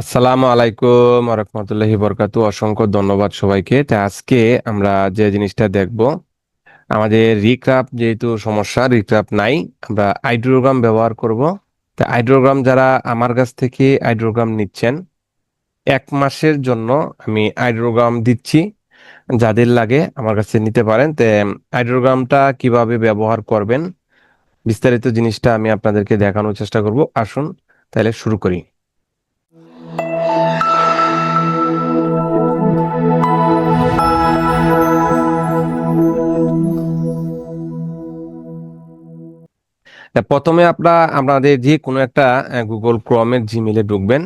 আসসালামু আলাইকুম রহমতুল্লাহি বরকাতু অসংখ্য ধন্যবাদ সবাইকে। তা আজকে আমরা যে জিনিসটা দেখব, আমাদের রিক্রাপ যেহেতু সমস্যা রিক্রাপ নাই, আমরা আইড্রোগ্রাম ব্যবহার করব। তা আইড্রোগ্রাম যারা আমার কাছ থেকে আইড্রোগ্রাম নিচ্ছেন, এক মাসের জন্য আমি আইড্রোগ্রাম দিচ্ছি, যাদের লাগে আমার কাছে নিতে পারেন। তো আইড্রোগ্রামটা কীভাবে ব্যবহার করবেন, বিস্তারিত জিনিসটা আমি আপনাদেরকে দেখানোর চেষ্টা করব। আসুন, তাহলে শুরু করি। প্রথমে আপনারা আপনাদের যে কোনো একটা গুগল ক্রমের জিমেলে ঢুকবেন।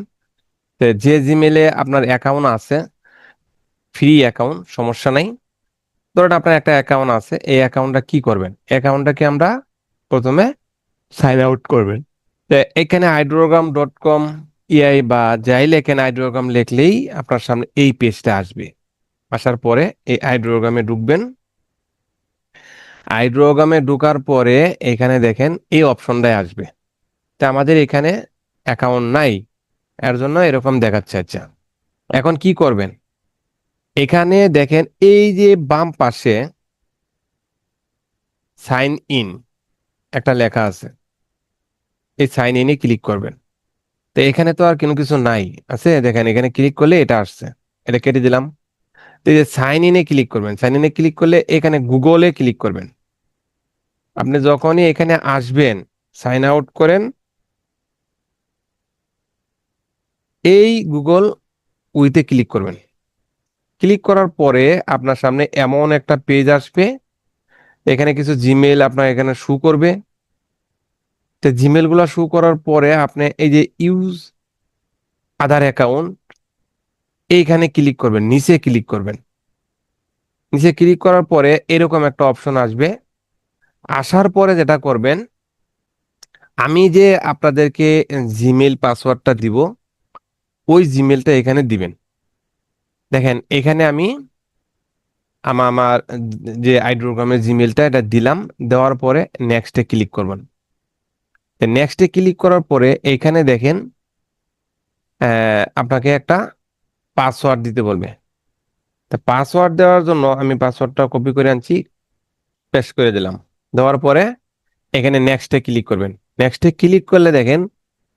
যে জিমেলে আপনার অ্যাকাউন্ট আছে ফ্রি অ্যাকাউন্ট সমস্যা নাই। ধরেন আপনার একটা অ্যাকাউন্ট আছে, এই অ্যাকাউন্টটা কি করবেন? অ্যাকাউন্টটাকে আমরা প্রথমে সাইন আউট করবেন। এখানে হাইড্রোগ্রাম ডট কম ইআই বা যাইলে এখানে হাইড্রোগ্রাম লিখলেই আপনার সামনে এই পেজটা আসবে। আসার পরে এই হাইড্রোগ্রামে ঢুকবেন। হাইড্রোগ্রামে ঢোকার পরে এখানে দেখেন এই অপশনটাই আসবে। তা আমাদের এখানে অ্যাকাউন্ট নাই। এর জন্য এরকম দেখাচ্ছে আচ্ছা। এখন কি করবেন? এখানে দেখেন এই যে বাম পাশে সাইন ইন একটা লেখা আছে। এই সাইন ইনে ক্লিক করবেন। তো এখানে তো আর কোনো কিছু নাই। আছে? দেখেন এখানে ক্লিক করলে এটা আসছে। এটা কেটে দিলাম। তো এই যে সাইন ইনে ক্লিক করবেন। সাইন ইনে ক্লিক করলে এখানে গুগলে ক্লিক করবেন। আপনি যখনই এখানে আসবেন সাইন আউট করেন, এই গুগল উইতে ক্লিক করবেন। ক্লিক করার পরে আপনার সামনে এমন একটা পেজ আসবে, এখানে কিছু জিমেল আপনার এখানে শু করবে। তো জিমেলগুলো শু করার পরে আপনি এই যে ইউজ আধার অ্যাকাউন্ট এইখানে ক্লিক করবেন, নিচে ক্লিক করবেন। নিচে ক্লিক করার পরে এরকম একটা অপশন আসবে। আসার পরে যেটা করবেন, আমি যে আপনাদেরকে জিমেল পাসওয়ার্ডটা দিব, ওই জিমেলটা এখানে দিবেন। দেখেন, এখানে আমি আমার আমার যে আইড্রোগ্রামের জিমেলটা এটা দিলাম, দেওয়ার পরে নেক্সটে ক্লিক করবেন। নেক্সটে ক্লিক করার পরে এখানে দেখেন আপনাকে একটা পাসওয়ার্ড দিতে বলবে। তা পাসওয়ার্ড দেওয়ার জন্য আমি পাসওয়ার্ডটা কপি করে আনছি পেস্ট করে দিলাম। দেওয়ার পরে এখানে নেক্সটে ক্লিক করবেন। নেক্সটে ক্লিক করলে দেখেন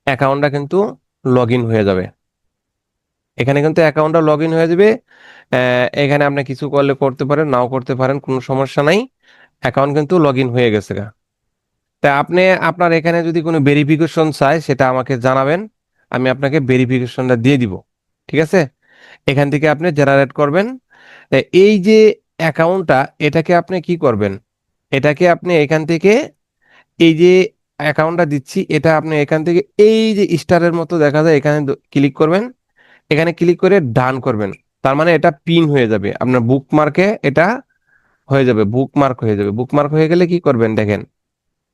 অ্যাকাউন্টটা কিন্তু লগ হয়ে যাবে। এখানে কিন্তু অ্যাকাউন্টটা লগ হয়ে যাবে। এখানে আপনি কিছু করলে করতে পারেন, নাও করতে পারেন, কোনো সমস্যা নাই। অ্যাকাউন্ট কিন্তু লগ হয়ে গেছে গা। তা আপনি, আপনার এখানে যদি কোনো ভেরিফিকেশন চাই সেটা আমাকে জানাবেন। আমি আপনাকে ভেরিফিকেশনটা দিয়ে দিব। ঠিক আছে? এখান থেকে আপনি জেনারেট করবেন। এই যে অ্যাকাউন্টটা এটাকে আপনি কি করবেন? এটাকে আপনি এখান থেকে এই যে অ্যাকাউন্টটা দিচ্ছি, এটা আপনি এখান থেকে এই যে স্টারের মতো দেখা যায়, এখানে ক্লিক করবেন। এখানে ক্লিক করে ডান করবেন। তার মানে এটা পিন হয়ে যাবে। আপনার বুকমার্কে এটা হয়ে যাবে বুকমার্ক হয়ে যাবে। বুকমার্ক হয়ে গেলে কি করবেন দেখেন?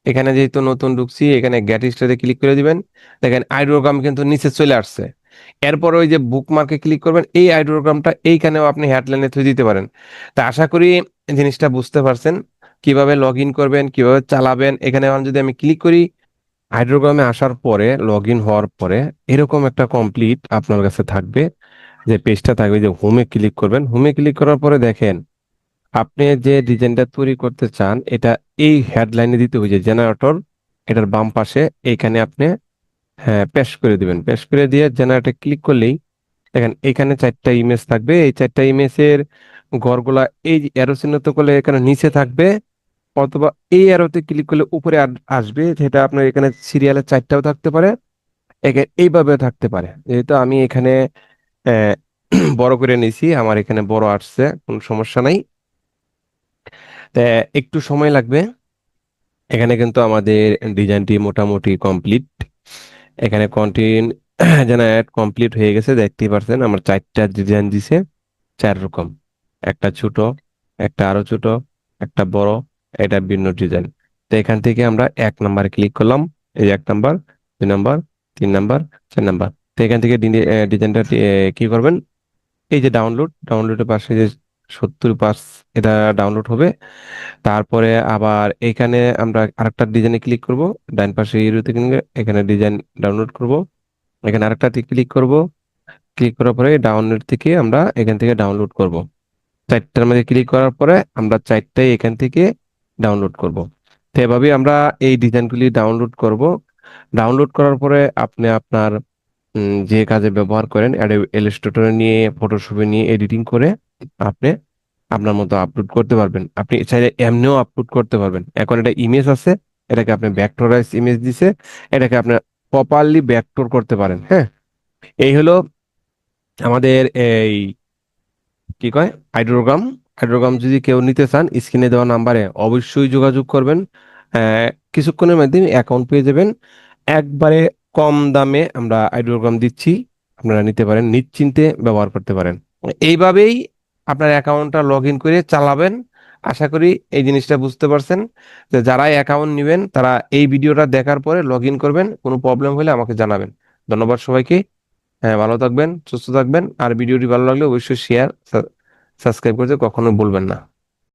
এখানে যেহেতু নতুন ঢুকছি, এখানে গ্যাট স্টারে ক্লিক করে দিবেন। দেখেন আইড্রোগ্রাম কিন্তু নিচে চলে আসছে। এরপর ওই যে বুকমার্কে ক্লিক করবেন, এই আইড্রোগ্রামটা এইখানেও আপনি হেডলাইনে থুই দিতে পারেন। তা আশা করি জিনিসটা বুঝতে পারছেন। কীভাবে লগ ইন করবেন, কীভাবে চালাবেন, এখানে যদি আমি ক্লিক করি হাইড্রোগ্রামে আসার পরে লগ ইন হওয়ার পরে এরকম একটা কমপ্লিট আপনার কাছে থাকবে, যে পেজটা থাকবে, যে হোমে ক্লিক করবেন। হোমে ক্লিক করার পরে দেখেন, আপনি যে ডিজাইনটা তৈরি করতে চান, এটা এই হেডলাইনে দিতে যে জেনারেটর এটার বাম পাশে এইখানে আপনি হ্যাঁ পেশ করে দিবেন। পেশ করে দিয়ে জেনারেটর ক্লিক করলেই, দেখেন, এখানে চারটা ইমেজ থাকবে। এই চারটা ইমেজের ঘরগুলা এই অ্যারো চিহ্নিত করলে এখানে নিচে থাকবে। অথবা এই অ্যারোতে ক্লিক করলে উপরে আসবে, যেটা আপনার এখানে সিরিয়ালের চারটাও থাকতে পারে, এখানে এইভাবেও থাকতে পারে। যেহেতু আমি এখানে বড় করে নিছি আমার এখানে বড় আসছে, কোনো সমস্যা নাই। একটু সময় লাগবে। এখানে কিন্তু আমাদের ডিজাইনটি মোটামুটি কমপ্লিট এখানে কন্টিন জেনারেট কমপ্লিট হয়ে গেছে, দেখতেই পারছেন, আমার চারটা ডিজাইন দিছে, চার রকম। একটা ছোট, একটা আরও ছোট, একটা বড়। এটা ভিন্ন ডিজাইন তো এখান থেকে আমরা এক নাম্বারে ক্লিক করলাম। এই এক নাম্বার দুই নাম্বার তিন নাম্বার চার নাম্বার তো এখান থেকে ডিজাইনটা কি করবেন? এই যে ডাউনলোড ডাউনলোডের পাশে যে সত্তর পার্স এটা ডাউনলোড হবে। তারপরে আবার এখানে আমরা আরেকটা ডিজাইনে ক্লিক করব। ডান পাশে ইউরোতে এখানে ডিজাইন ডাউনলোড করব। এখানে আরেকটাতে ক্লিক করব। ক্লিক করার পরে ডাউনলোড থেকে আমরা এখান থেকে ডাউনলোড করব। চারটার মধ্যে ক্লিক করার পরে আমরা চারটাই এখান থেকে ডাউনলোড করব। তো এভাবে আমরা এই ডিজাইনগুলি ডাউনলোড করব। ডাউনলোড করার পরে আপনি আপনার যে কাজে ব্যবহার করেন ইলাস্ট্রেটরে নিয়ে ফটোশপে নিয়ে এডিটিং করে আপনি আপনার মতো আপলোড করতে পারবেন। আপনি চাইলে এমনিও আপলোড করতে পারবেন। এখন এটা ইমেজ আছে, এটাকে আপনি ভেক্টরাইজ ইমেজ দিছে, এটাকে আপনি প্রপারলি ব্যাকটোর করতে পারেন হ্যাঁ? এই হলো আমাদের এই, কি কয়? হাইড্রোগ্রাম হাইড্রোগ্রাম যদি কেউ নিতে চান, স্ক্রিনে দেওয়া নাম্বারে অবশ্যই যোগাযোগ করবেন। কিছুক্ষণের মাধ্যমে অ্যাকাউন্ট পেয়ে যাবেন। একবারে কম দামে আমরা হাইড্রোগ্রাম দিচ্ছি, আপনারা নিতে পারেন, নিশ্চিন্তে ব্যবহার করতে পারেন। এইভাবেই আপনার অ্যাকাউন্টটা লগ ইন করে চালাবেন। আশা করি এই জিনিসটা বুঝতে পারছেন যে যারা অ্যাকাউন্ট নেবেন, তারা এই ভিডিওটা দেখার পরে লগ ইন করবেন, কোনো প্রবলেম হলে আমাকে জানাবেন। ধন্যবাদ সবাইকে। হ্যাঁ ভালো থাকবেন, সুস্থ থাকবেন। আর ভিডিওটি ভালো লাগলে অবশ্যই শেয়ার সাবস্ক্রাইব করতে কখনো ভুলবেন না।